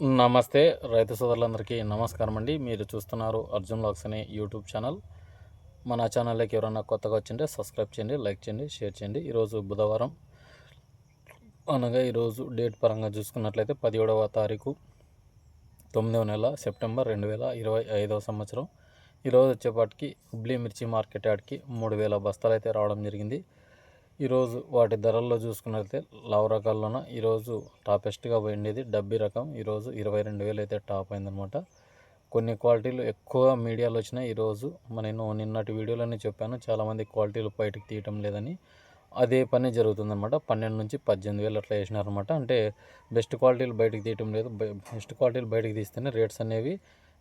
నమస్తే రైతు సోదరులందరికీ నమస్కారం అండి. మీరు చూస్తున్నారు అర్జున్ లాక్స్ అనే యూట్యూబ్ ఛానల్. మన ఛానల్లోకి ఎవరైనా కొత్తగా వచ్చింటే సబ్స్క్రైబ్ చేయండి లైక్ చేయండి షేర్ చేయండి. ఈరోజు బుధవారం. అనగా ఈరోజు డేట్ పరంగా చూసుకున్నట్లయితే పదిహేడవ తారీఖు తొమ్మిదవ నెల సెప్టెంబర్ రెండు వేల ఇరవై ఐదవ సంవత్సరం. ఈరోజు వచ్చేపాటికి హుబ్లీ మిర్చి మార్కెట్ యార్డ్కి మూడు వేల బస్తాలు అయితే రావడం జరిగింది. ఈరోజు వాటి ధరల్లో చూసుకున్నట్లయితే లవ్ రకాల్లోన ఈరోజు టాపెస్ట్గా పోయిండేది డబ్బీ రకం. ఈరోజు ఇరవై రెండు వేలు అయితే టాప్ అయిందనమాట. కొన్ని క్వాలిటీలు ఎక్కువ మీడియాలో వచ్చినాయి ఈరోజు నేను నిన్నటి వీడియోలోనే చెప్పాను. చాలామంది క్వాలిటీలు బయటకు తీయటం లేదని అదే పని జరుగుతుందన్నమాట పన్నెండు నుంచి పద్దెనిమిది వేలు అట్లా వేసినారనమాట. అంటే బెస్ట్ క్వాలిటీలు బయటకు తీయటం లేదు. బెస్ట్ క్వాలిటీలు బయటకు తీస్తేనే రేట్స్ అనేవి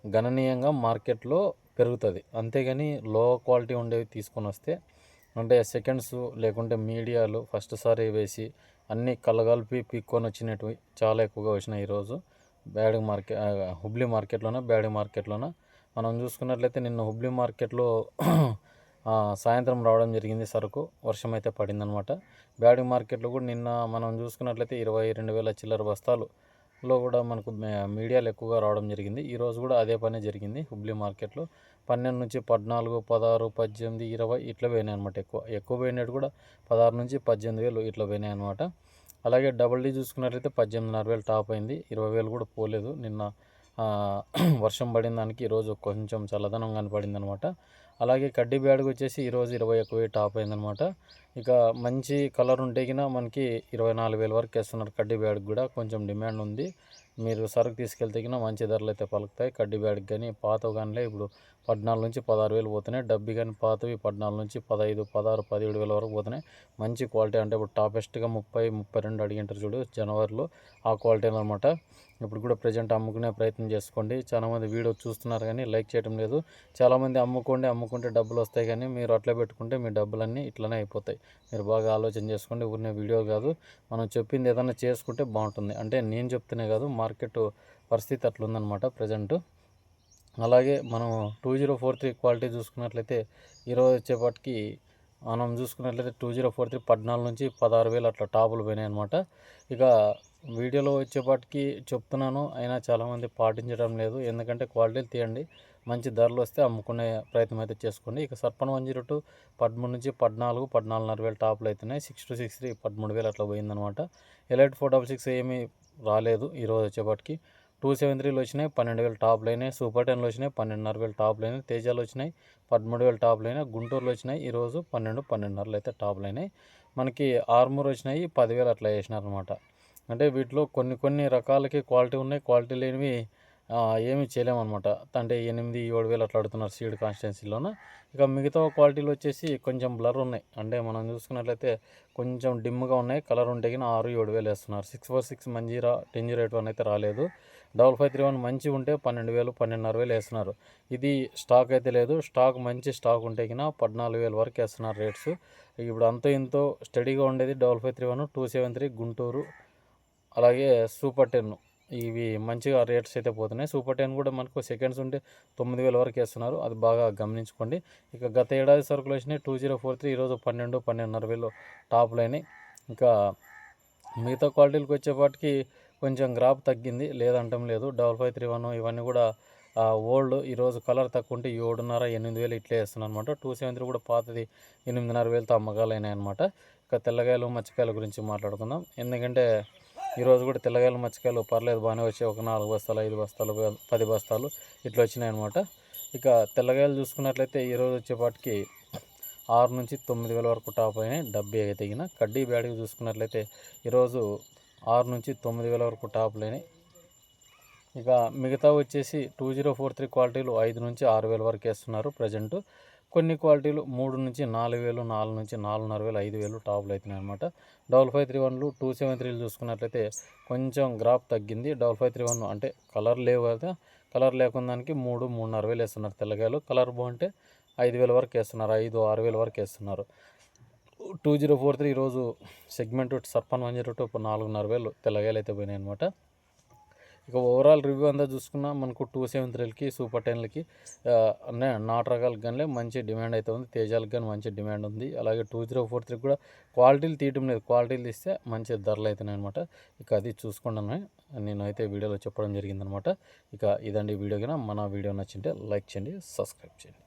గణనీయంగా మార్కెట్లో పెరుగుతుంది. అంతేగాని లో క్వాలిటీ ఉండేవి తీసుకొని వస్తే అంటే సెకండ్స్ లేకుంటే మీడియాలు ఫస్ట్ సారి వేసి అన్నీ కలగలిపి పీక్కొని వచ్చినవి చాలా ఎక్కువగా వచ్చినాయి ఈరోజు. బ్యాడింగ్ మార్కెట్ హుబ్లీ మార్కెట్లోనే బ్యాడ్ మార్కెట్లోన. మనం చూసుకున్నట్లయితే నిన్న హుబ్లీ మార్కెట్లో సాయంత్రం రావడం జరిగింది సరుకు. వర్షం అయితే పడిందనమాట బ్యాడింగ్ మార్కెట్లో కూడా నిన్న మనం చూసుకున్నట్లయితే ఇరవై రెండు వేల చిల్లర బస్తాలు లో కూడా మనకు మీడియాలు ఎక్కువగా రావడం జరిగింది. ఈరోజు కూడా అదే పనే జరిగింది. హుబ్లీ మార్కెట్లో పన్నెండు నుంచి పద్నాలుగు పదహారు పద్దెనిమిది ఇరవై ఇట్లా పోయినాయి అనమాట ఎక్కువ. ఎక్కువ పోయినట్టు కూడా పదహారు నుంచి పద్దెనిమిది వేలు ఇట్లా పోయినాయి అనమాట అలాగే డబుల్ డీ చూసుకున్నట్లయితే పద్దెనిమిదిన్నర వేలు టాప్ అయింది. ఇరవై వేలు కూడా పోలేదు. నిన్న వర్షం పడిన దానికి ఈరోజు కొంచెం చల్లదనం కనపడింది అనమాట అలాగే కడ్డీ బ్యాడ్కి వచ్చేసి ఈరోజు ఇరవై ఎక్కువ టాప్ అయిందనమాట. ఇక మంచి కలర్ ఉంటే మనకి ఇరవై నాలుగు వేల వరకు వేస్తున్నారు కడ్డీ బ్యాడ్కి కూడా. కొంచెం డిమాండ్ ఉంది. మీరు సరుకు తీసుకెళ్తే మంచి ధరలు అయితే పలుకుతాయి. కడ్డీ బ్యాడ్కి కానీ పాతవి కానీ ఇప్పుడు పద్నాలుగు నుంచి పదహారు వేలు పోతున్నాయి. డబ్బి కానీ పాతవి పద్నాలుగు నుంచి పదహైదు పదహారు పదిహేడు వేల వరకు పోతున్నాయి. మంచి క్వాలిటీ అంటే ఇప్పుడు టాపెస్ట్గా ముప్పై ముప్పై రెండు అడిగింటారు చూడు జనవరిలో. ఆ క్వాలిటీ అనమాట ఇప్పుడు కూడా ప్రజెంట్ అమ్ముకునే ప్రయత్నం చేసుకోండి. చాలామంది వీడియో చూస్తున్నారు కానీ లైక్ చేయడం లేదు. చాలామంది అమ్ముకోండి అమ్ముకుంటే డబ్బులు వస్తాయి కానీ మీరు అట్లా పెట్టుకుంటే మీ డబ్బులన్నీ ఇట్లనే అయిపోతాయి. మీరు బాగా ఆలోచన చేసుకోండి. ఊరినే వీడియో కాదు. మనం చెప్పింది ఏదైనా చేసుకుంటే బాగుంటుంది. అంటే నేను చెప్తేనే కాదు మా మార్కెట్ పరిస్థితి అట్లుందనమాట ప్రజెంట్. అలాగే మనం two zero four three quality చూసుకున్నట్లయితే ఈరోజు వచ్చేపాటికి మనం చూసుకున్నట్లయితే టూ జీరో ఫోర్ త్రీ పద్నాలుగు నుంచి పదహారు వేలు అట్లా టాపులు పోయినాయి అనమాట ఇక వీడియోలో వచ్చేపాటికి చెప్తున్నాను అయినా చాలామంది పాటించడం లేదు. ఎందుకంటే క్వాలిటీలు తీయండి మంచి ధరలు వస్తే అమ్ముకునే ప్రయత్నం అయితే చేసుకోండి. ఇక సర్పన్ వన్ జీరో టూ పదమూడు నుంచి పద్నాలుగు పద్నాలుగున్నర వేలు టాప్లు అవుతున్నాయి సిక్స్ టు సిక్స్ త్రీ పదమూడు వేలు అట్లా పోయిందనమాట. ఎలైట్ ఫోర్ డబల్ సిక్స్ ఏమీ రాలేదు ఈరోజు వచ్చేపాటికి. టూ సెవెన్ త్రీలు వచ్చినాయి పన్నెండు వేలు టాప్లు అయినాయి. సూపర్ టెన్లు వచ్చినాయి పన్నెండున్నర వేలు టాప్లు అయినాయి. తేజాలు వచ్చినాయి పదమూడు వేలు టాప్లు అయినాయి. గుంటూరులో వచ్చినాయి ఈరోజు పన్నెండు పన్నెండున్నరలు అయితే టాప్లు అయినాయి. మనకి ఆర్మూర్ వచ్చినాయి పదివేలు అట్లా వేసినారనమాట అంటే వీటిలో కొన్ని కొన్ని రకాలకి క్వాలిటీ ఉన్నాయి క్వాలిటీ లేనివి ఏమి చేయలేమన్నమాట. అంటే ఎనిమిది ఏడు వేలు అట్లా అడుగుతున్నారు సీడ్ కాన్స్టిట్యున్సీలోన. ఇక మిగతా క్వాలిటీలు వచ్చేసి కొంచెం బ్లర్ ఉన్నాయి. అంటే మనం చూసుకున్నట్లయితే కొంచెం డిమ్గా ఉన్నాయి. కలర్ ఉంటే కానీ ఆరు ఏడు వేలు వేస్తున్నారు. Six four six Manjeera ten zero eight one అయితే రాలేదు. డబల్ ఫైవ్ త్రీ వన్ మంచి ఉంటే పన్నెండు వేలు పన్నెండున్నర వేలు వేస్తున్నారు. ఇది స్టాక్ అయితే లేదు. స్టాక్ మంచి స్టాక్ ఉంటే కినా పద్నాలుగు వేలు వరకు వేస్తున్నారు రేట్స్. ఇప్పుడు అంతో ఇంతో స్టడీగా ఉండేది double five three one two seven three Guntur అలాగే సూపర్ టెన్. ఇవి మంచిగా రేట్స్ అయితే పోతున్నాయి. సూపర్ టెన్ కూడా మనకు సెకండ్స్ ఉంటే తొమ్మిది వేల వరకు వేస్తున్నారు. అది బాగా గమనించుకోండి. ఇక గత ఏడాది సరుకులు వచ్చినాయి టూ జీరో ఫోర్ త్రీ ఈరోజు పన్నెండు పన్నెండున్నర వేలు టాప్లు అయినాయి ఇంకా మిగతా క్వాలిటీలకు వచ్చేపాటికి కొంచెం గ్రాప్ తగ్గింది. లేదంటం లేదు. డబల్ ఫైవ్ త్రీ వన్ ఇవన్నీ కూడా ఓల్డ్. ఈరోజు కలర్ తక్కువ ఉంటే ఏడున్నర ఎనిమిది వేలు ఇట్లే వేస్తున్నాను అనమాట టూ సెవెన్ త్రీ కూడా పాతది ఎనిమిదిన్నర వేలతో అమ్మకాలు అయినాయి అనమాట ఇక తెల్లగాయలు మచ్చకాయల గురించి మాట్లాడుకుందాం. ఎందుకంటే ఈరోజు కూడా తెల్లగాయలు మచ్చకాయలు పర్లేదు బాగానే వచ్చాయి. ఒక నాలుగు బస్తాలు ఐదు బస్తాలు పది బస్తాలు ఇట్లా వచ్చినాయి అనమాట ఇక తెల్లగాయలు చూసుకున్నట్లయితే ఈరోజు వచ్చేపాటికి ఆరు నుంచి తొమ్మిది వేల వరకు టాప్ అయినాయి. డబ్బీ అయితే తగిన కడ్డీ బ్యాడ్కి చూసుకున్నట్లయితే ఈరోజు ఆరు నుంచి తొమ్మిది వేల వరకు టాప్లు ఇక మిగతా వచ్చేసి టూ జీరో ఫోర్ త్రీ క్వాలిటీలు ఐదు నుంచి ఆరు వేల వరకు వేస్తున్నారు ప్రజెంటు. కొన్ని క్వాలిటీలు మూడు నుంచి నాలుగు వేలు నాలుగు నుంచి నాలుగున్నర వేలు ఐదు వేలు టాప్లు అవుతున్నాయి అనమాట డబల్ ఫైవ్ త్రీ వన్లు టూ సెవెన్ త్రీలు చూసుకున్నట్లయితే కొంచెం గ్రాఫ్ తగ్గింది. డబల్ ఫైవ్ త్రీ వన్ అంటే కలర్ లేవు కదా. కలర్ లేకుండా దానికి మూడు మూడున్నర వేలు వేస్తున్నారు తెల్లగాయలు. కలర్ బాగుంటే ఐదు వేల వరకు వేస్తున్నారు ఐదు ఆరు వేల వరకు వేస్తున్నారు. టూ జీరో ఫోర్ త్రీ ఈరోజు సెగ్మెంట్ సర్పన్ వన్ జీరో టూ నాలుగున్నర వేలు తెల్లగాయలు అయితే పోయినాయి అనమాట ఇక ఓవరాల్ రివ్యూ అంతా చూసుకున్నా మనకు టూ సెవెన్ త్రీలకి సూపర్ టెన్లకి అన్నీ నాటు రకాలకు కానీ మంచి డిమాండ్ అయితే ఉంది. తేజాలకు కానీ మంచి డిమాండ్ ఉంది. అలాగే టూ జీరో ఫోర్ త్రీ కూడా క్వాలిటీలు తీయటం లేదు. క్వాలిటీలు తీస్తే మంచి ధరలు అవుతున్నాయి అనమాట ఇక అది చూసుకుంటాను నేనైతే వీడియోలో చెప్పడం జరిగిందనమాట ఇక ఇదండి వీడియో కన్నా. మన వీడియో నచ్చింటే లైక్ చేయండి సబ్స్క్రైబ్ చేయండి.